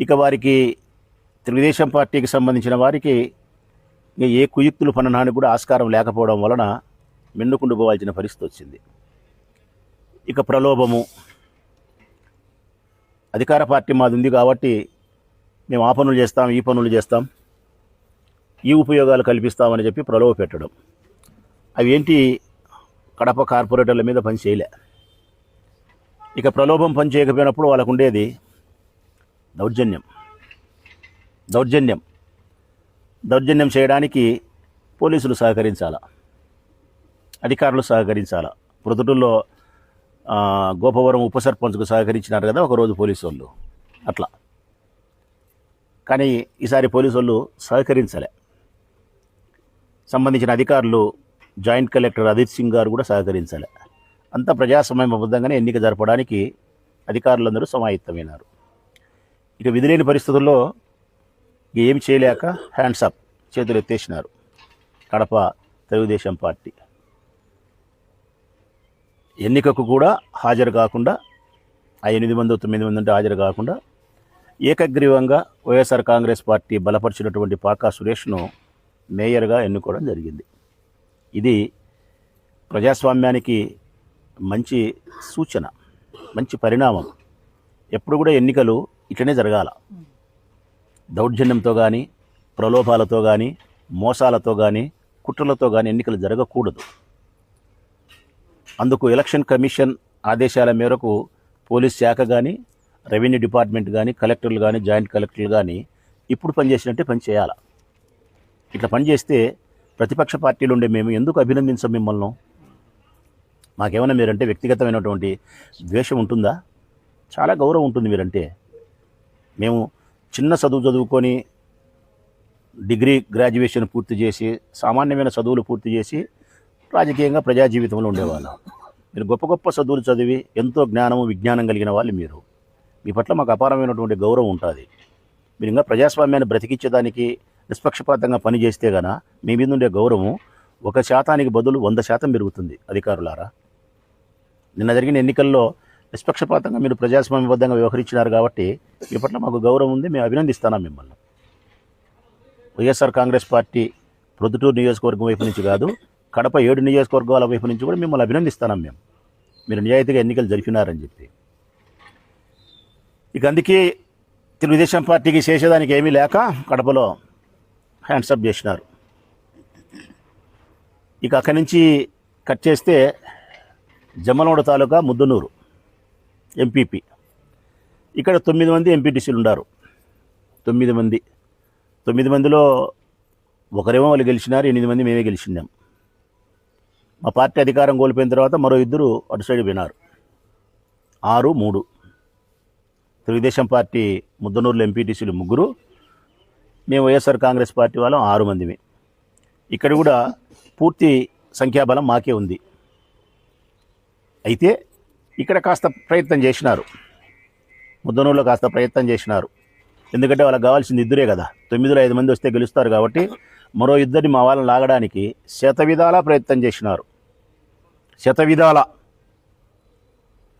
ఇక వారికి తెలుగుదేశం పార్టీకి సంబంధించిన వారికి ఏ కుయుక్తులు పననానికి కూడా ఆస్కారం లేకపోవడం వలన మిన్నుకుండు పోవాల్సిన పరిస్థితి వచ్చింది. ఇక ప్రలోభము. అధికార పార్టీ మాది ఉంది కాబట్టి మేము ఆ పనులు చేస్తాం ఈ పనులు చేస్తాం. ఈ ఉపయోగాలు కల్పిస్తామని చెప్పి ప్రలోభ పెట్టడం. అవి ఏంటి? కడప కార్పొరేటర్ల మీద పని చేయలే. ఇక ప్రలోభం పని చేయకపోయినప్పుడు వాళ్ళకు ఉండేది దౌర్జన్యం. దౌర్జన్యం. దౌర్జన్యం చేయడానికి పోలీసులు సహకరించాలా? అధికారులు సహకరించాలా? ప్రొద్దుటూరులో గోపవరం ఉప సర్పంచ్కు సహకరించినారు కదా ఒకరోజు పోలీసు వాళ్ళు అట్లా. కానీ ఈసారి పోలీసు వాళ్ళు సహకరించలే. సంబంధించిన అధికారులు జాయింట్ కలెక్టర్ అజిత్ సింగ్ గారు కూడా సహకరించలే. అంతా ప్రజాస్వామ్యబద్ధంగానే ఎన్నిక జరపడానికి అధికారులందరూ సమాయత్తమైనారు. ఇక విధిలేని పరిస్థితుల్లో ఏమి చేయలేక హ్యాండ్స్ అప్ చేతులు ఎత్తేసినారు. కడప తెలుగుదేశం పార్టీ. ఎన్నికకు కూడా హాజరు కాకుండా ఆ ఎనిమిది మంది తొమ్మిది మంది ఉంటే హాజరు కాకుండా ఏకగ్రీవంగా వైఎస్ఆర్ కాంగ్రెస్ పార్టీ బలపరిచినటువంటి పాకా సురేష్ను మేయర్గా ఎన్నుకోవడం జరిగింది. ఇది ప్రజాస్వామ్యానికి మంచి సూచన మంచి పరిణామం. ఎప్పుడు కూడా ఎన్నికలు ఇట్లనే జరగాల. దౌర్జన్యంతో కానీ ప్రలోభాలతో కానీ మోసాలతో కానీ కుట్రలతో కానీ ఎన్నికలు జరగకూడదు. అందుకు ఎలక్షన్ కమిషన్ ఆదేశాల మేరకు పోలీస్ శాఖ కానీ రెవెన్యూ డిపార్ట్మెంట్ కానీ కలెక్టర్లు కానీ జాయింట్ కలెక్టర్లు కానీ ఇప్పుడు పనిచేసినట్టే పని చేయాలి. ఇట్లా పనిచేస్తే ప్రతిపక్ష పార్టీలు ఉండే మేము ఎందుకు అభినందించం మిమ్మల్ని? మాకేమైనా మీరంటే వ్యక్తిగతమైనటువంటి ద్వేషం ఉంటుందా? చాలా గౌరవం ఉంటుంది మీరంటే. మేము చిన్న చదువు చదువుకొని డిగ్రీ గ్రాడ్యుయేషన్ పూర్తి చేసి సామాన్యమైన చదువులు పూర్తి చేసి రాజకీయంగా ప్రజా జీవితంలో ఉండేవాళ్ళం. మీరు గొప్ప గొప్ప చదువులు చదివి ఎంతో జ్ఞానము విజ్ఞానం కలిగిన వాళ్ళు మీరు. మీ పట్ల మాకు అపారమైనటువంటి గౌరవం ఉంటుంది. మీరు ఇంకా ప్రజాస్వామ్యాన్ని బ్రతికించేదానికి నిష్పక్షపాతంగా పనిచేస్తే గన మీ మీద ఉండే గౌరవం ఒక శాతానికి బదులు వంద శాతం పెరుగుతుంది అధికారులారా. నిన్న జరిగిన ఎన్నికల్లో నిష్పక్షపాతంగా మీరు ప్రజాస్వామ్యబద్ధంగా వ్యవహరించినారు కాబట్టి మీ పట్ల మాకు గౌరవం ఉంది మేము అభినందిస్తున్నాం మిమ్మల్ని. వైఎస్ఆర్ కాంగ్రెస్ పార్టీ ప్రొద్దుటూరు నియోజకవర్గం వైపు నుంచి కాదు కడప ఏడు నియోజకవర్గాల వైపు నుంచి కూడా మిమ్మల్ని అభినందిస్తున్నాం మేము. మీరు నిజాయితీగా ఎన్నికలు జరిపినారని చెప్పి. ఇక అందుకే తెలుగుదేశం పార్టీకి చేసేదానికి ఏమీ లేక కడపలో హ్యాండ్సప్ చేసినారు. ఇక అక్కడి నుంచి కట్ చేస్తే జమ్మలమూడ తాలూకా ముద్దునూరు. ఎంపీపీ ఇక్కడ తొమ్మిది మంది ఎంపీటీసీలు ఉన్నారు తొమ్మిది మంది. తొమ్మిది మందిలో ఒకరేమో వాళ్ళు గెలిచినారు ఎనిమిది మంది మేమే గెలిచినాం. మా పార్టీ అధికారం కోల్పోయిన తర్వాత మరో ఇద్దరు అటు సైడ్ పోయినారు. ఆరు మూడు. తెలుగుదేశం పార్టీ ముద్దనూరులో ఎంపీటీసీలు ముగ్గురు. మేము వైఎస్ఆర్ కాంగ్రెస్ పార్టీ వాళ్ళం ఆరు మందిమే. ఇక్కడ కూడా పూర్తి సంఖ్యాబలం మాకే ఉంది. అయితే ఇక్కడ కాస్త ప్రయత్నం చేసినారు. ముద్దనూరులో కాస్త ప్రయత్నం చేసినారు. ఎందుకంటే వాళ్ళకి కావాల్సింది ఇద్దరే కదా. తొమ్మిదిలో ఐదు మంది వస్తే గెలుస్తారు కాబట్టి మరో ఇద్దరిని మా వాళ్ళని లాగడానికి శతవిధాలా ప్రయత్నం చేసినారు. శతవిధాల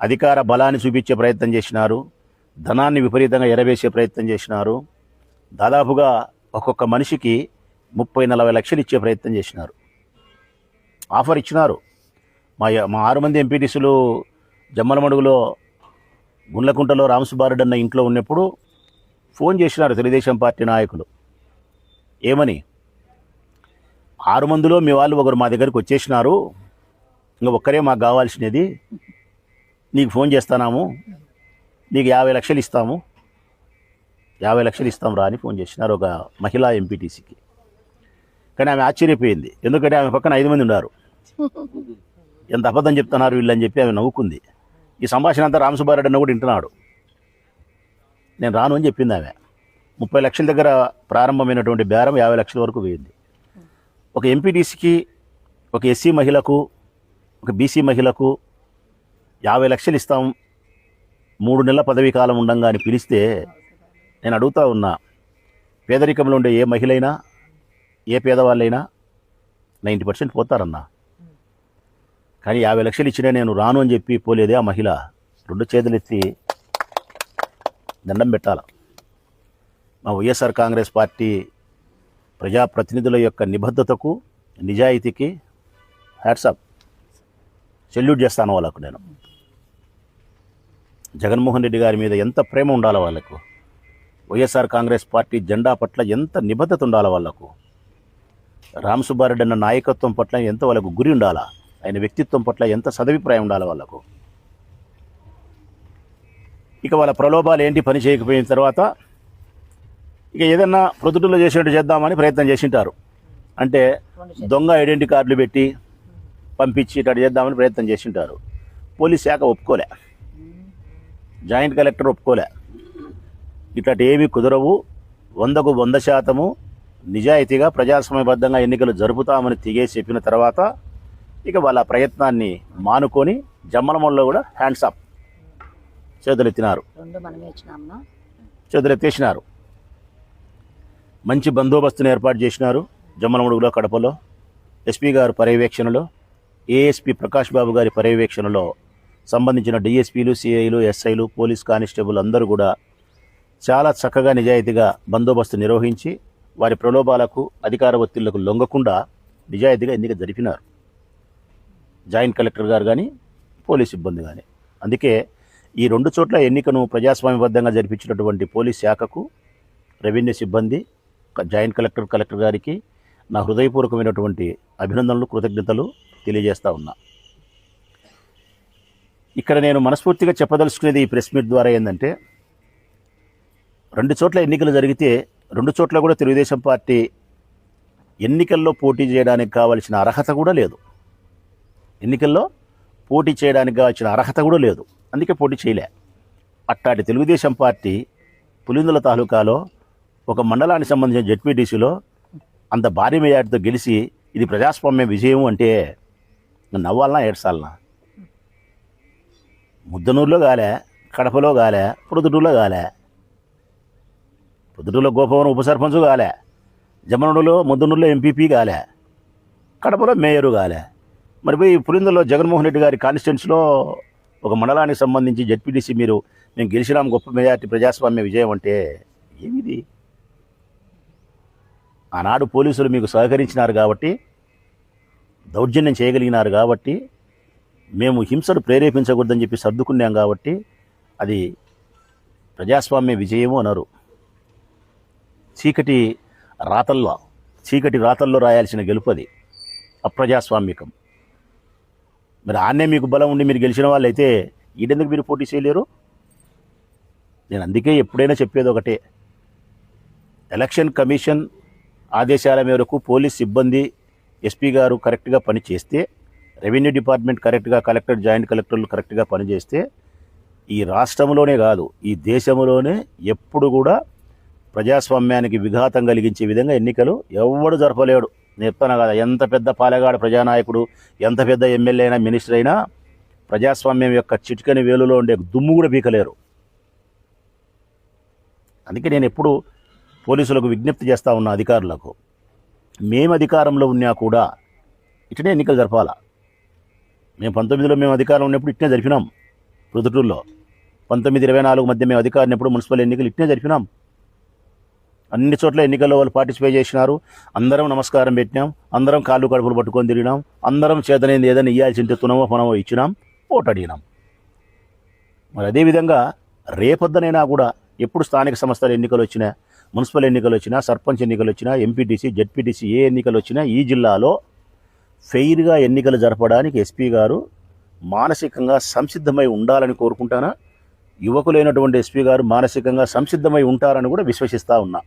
అధికార బలాన్ని చూపించే ప్రయత్నం చేసినారు. ధనాన్ని విపరీతంగా ఎరవేసే ప్రయత్నం చేసినారు. దాదాపుగా ఒక్కొక్క మనిషికి ముప్పై నలభై లక్షలు ఇచ్చే ప్రయత్నం చేసినారు. ఆఫర్ ఇచ్చినారు. మా మా ఆరు మంది ఎంపీటీసీలు జమ్మలమడుగులో గుండ్లకుంటలో రామసుబ్బారెడ్డి అన్న ఇంట్లో ఉన్నప్పుడు ఫోన్ చేసినారు తెలుగుదేశం పార్టీ నాయకులు. ఏమని? ఆరు మందిలో మీ వాళ్ళు ఒకరు మా దగ్గరికి వచ్చేసినారు. ఇంకా ఒక్కరే మాకు కావాల్సినది. నీకు ఫోన్ చేస్తున్నాము నీకు యాభై లక్షలు ఇస్తాము. యాభై లక్షలు ఇస్తాం రా అని ఫోన్ చేసినారు ఒక మహిళా ఎంపీటీసీకి. కానీ ఆమె ఆశ్చర్యపోయింది. ఎందుకంటే ఆమె పక్కన ఐదు మంది ఉన్నారు. ఎంత అబద్ధం చెప్తున్నారు వీళ్ళని చెప్పి ఆమె నవ్వుకుంది. ఈ సంభాషణ అంతా రామసుబ్బారెడ్డి అన్న కూడా వింటున్నాడు. నేను రాను అని చెప్పింది ఆమె. ముప్పై లక్షల దగ్గర ప్రారంభమైనటువంటి బేరం యాభై లక్షల వరకు పోయింది. ఒక ఎంపీటీసీకి ఒక ఎస్సీ మహిళకు ఒక బీసీ మహిళకు యాభై లక్షలు ఇస్తాం మూడు నెలల పదవీ కాలం ఉండంగా అని పిలిస్తే నేను అడుగుతా ఉన్నా పేదరికంలో ఉండే ఏ మహిళైనా ఏ పేదవాళ్ళైనా నైంటీ పర్సెంట్ పోతారన్నా? కానీ యాభై లక్షలు ఇచ్చినా నేను రాను అని చెప్పి పోలేదే ఆ మహిళ. రెండు చేతులెత్తి దండం పెట్టాల. మా వైఎస్ఆర్ కాంగ్రెస్ పార్టీ ప్రజాప్రతినిధుల యొక్క నిబద్ధతకు నిజాయితీకి హ్యాట్సాప్ సెల్యూట్ చేస్తాను వాళ్ళకు నేను. జగన్మోహన్ రెడ్డి గారి మీద ఎంత ప్రేమ ఉండాలి వాళ్ళకు? వైఎస్ఆర్ కాంగ్రెస్ పార్టీ జెండా పట్ల ఎంత నిబద్ధత ఉండాలి వాళ్ళకు? రామ్ సుబ్బారెడ్డి అన్న నాయకత్వం పట్ల ఎంత వాళ్ళకు గురి ఉండాలా? ఆయన వ్యక్తిత్వం పట్ల ఎంత సదభిప్రాయం ఉండాలి వాళ్ళకు? ఇక వాళ్ళ ప్రలోభాలు ఏంటి? పని చేయకపోయిన తర్వాత ఇక ఏదన్నా ప్రొద్దుటూలో చేసినట్టు చేద్దామని ప్రయత్నం చేసింటారు. అంటే దొంగ ఐడెంటిటీ కార్డులు పెట్టి పంపించి ఇట్లా చేద్దామని ప్రయత్నం చేసింటారు. పోలీస్ శాఖ ఒప్పుకోలే. Joint collector ఒప్పుకోలే. ఇట్లాంటి ఏమీ కుదరవు. వందకు వంద శాతము నిజాయితీగా ప్రజాస్వామ్యబద్ధంగా ఎన్నికలు జరుపుతామని తిగేసి చెప్పిన తర్వాత ఇక వాళ్ళ ప్రయత్నాన్ని మానుకొని జమ్మలమల్లో కూడా హ్యాండ్స్ అప్ చేతులెత్తినారు. చేతులెత్తేసినారు. మంచి బందోబస్తును ఏర్పాటు చేసినారు జమ్మలమడుగులో కడపలో. ఎస్పీ గారు పర్యవేక్షణలో ఏఎస్పీ ప్రకాష్ బాబు గారి పర్యవేక్షణలో సంబంధించిన డిఎస్పీలు సిఐలు ఎస్ఐలు పోలీస్ కానిస్టేబుల్ అందరూ కూడా చాలా చక్కగా నిజాయితీగా బందోబస్తు నిర్వహించి వారి ప్రలోభాలకు అధికార ఒత్తిళ్ళకు లొంగకుండా నిజాయితీగా ఎన్నిక జరిపినారు. జాయింట్ కలెక్టర్ గారు కానీ పోలీస్ సిబ్బంది కానీ అందుకే ఈ రెండు చోట్ల ఎన్నికను ప్రజాస్వామ్యబద్ధంగా జరిపించినటువంటి పోలీస్ శాఖకు రెవెన్యూ సిబ్బంది జాయింట్ కలెక్టర్ కలెక్టర్ గారికి నా హృదయపూర్వకమైనటువంటి అభినందనలు కృతజ్ఞతలు తెలియజేస్తా ఉన్నా. ఇక్కడ నేను మనస్ఫూర్తిగా చెప్పదలుచుకునేది ఈ ప్రెస్ మీట్ ద్వారా ఏంటంటే రెండు చోట్ల ఎన్నికలు జరిగితే రెండు చోట్ల కూడా తెలుగుదేశం పార్టీ ఎన్నికల్లో పోటీ చేయడానికి కావాల్సిన అర్హత కూడా లేదు. ఎన్నికల్లో పోటీ చేయడానికి వచ్చిన అర్హత కూడా లేదు. అందుకే పోటీ చేయలే. అట్టాటి తెలుగుదేశం పార్టీ పులిందుల తాలూకాలో ఒక మండలానికి సంబంధించిన జడ్పీటీసీలో అంత భారీ మెజార్టీతో గెలిచి ఇది ప్రజాస్వామ్య విజయం అంటే నవ్వాలనా ఏడ్చాలనా? ముద్దనూరులో గాలే కడపలో గాలే పొద్దుటూరులో గాలే పొద్దుటూరులో గోపవరం ఉప సర్పంచ్ గాలే జమనూరులో ముద్దనూరులో ఎంపీపీ గాలే కడపలో మేయరు గాలే మరి పోయి పులిందులో జగన్మోహన్ రెడ్డి గారి కాన్స్టిట్యున్సీలో ఒక మండలానికి సంబంధించి జడ్పీటీసీ మీరు మేము గెలిచినాం గొప్ప మెజార్టీ ప్రజాస్వామ్య విజయం అంటే ఏమిది? ఆనాడు పోలీసులు మీకు సహకరించినారు కాబట్టి దౌర్జన్యం చేయగలిగినారు కాబట్టి మేము హింసను ప్రేరేపించకూడదని చెప్పి సర్దుకున్నాం కాబట్టి అది ప్రజాస్వామ్య విజయము అన్నారు చీకటి రాతల్లో చీకటి రాతల్లో రాయాల్సిన గెలుపు అది. అప్రజాస్వామికం మరి ఆన్నే మీకు బలం ఉండి మీరు గెలిచిన వాళ్ళు అయితే ఈడెందుకు మీరు పోటీ చేయలేరు? నేను అందుకే ఎప్పుడైనా చెప్పేది ఒకటే. ఎలక్షన్ కమిషన్ ఆదేశాల మేరకు పోలీస్ సిబ్బంది ఎస్పీ గారు కరెక్ట్గా పనిచేస్తే రెవెన్యూ డిపార్ట్మెంట్ కరెక్ట్గా కలెక్టర్ జాయింట్ కలెక్టర్లు కరెక్ట్గా పనిచేస్తే ఈ రాష్ట్రంలోనే కాదు ఈ దేశంలోనే ఎప్పుడు కూడా ప్రజాస్వామ్యానికి విఘాతం కలిగించే విధంగా ఎన్నికలు ఎవడు జరపలేడు. నేర్పన కదా. ఎంత పెద్ద పాలెగాడు ప్రజానాయకుడు ఎంత పెద్ద ఎమ్మెల్యే అయినా మినిస్టర్ అయినా ప్రజాస్వామ్యం యొక్క చిటికని వేలులో ఉండే దుమ్ము కూడా పీకలేరు. అందుకే నేను ఎప్పుడు పోలీసులకు విజ్ఞప్తి చేస్తా ఉన్నా అధికారులకు. మేము అధికారంలో ఉన్నా కూడా ఇట్లనే ఎన్నికలు జరపాలా. మేము పంతొమ్మిదిలో మేము అధికారం ఉన్నప్పుడు ఇట్నే జరిపినాం. ప్రొద్దుటూరులో పంతొమ్మిది ఇరవై నాలుగు మధ్య మేము అధికారం మున్సిపల్ ఎన్నికలు ఇట్నే జరిపినాం. అన్ని చోట్ల ఎన్నికల్లో వాళ్ళు పార్టిసిపేట్ చేసినారు. అందరం నమస్కారం పెట్టినాం. అందరం కాళ్ళు కడుపులు పట్టుకొని తిరిగినాం. అందరం చేతనైంది ఏదైనా ఇవ్వాల్సి ఉంటే తునమో పనమో ఇచ్చినాం. ఓటు అడిగినాం మరి అదేవిధంగా రేపొద్దనైనా కూడా ఎప్పుడు స్థానిక సంస్థల ఎన్నికలు వచ్చినా మున్సిపల్ ఎన్నికలు వచ్చినా సర్పంచ్ ఎన్నికలు వచ్చినా ఎంపీటీసీ జడ్పీటీసీ ఏ ఎన్నికలు వచ్చినా ఈ జిల్లాలో ఫెయిర్గా ఎన్నికలు జరపడానికి ఎస్పీ గారు మానసికంగా సంసిద్ధమై ఉండాలని కోరుకుంటానా? యువకులైనటువంటి ఎస్పీ గారు మానసికంగా సంసిద్ధమై ఉంటారని కూడా విశ్వసిస్తూ ఉన్నా.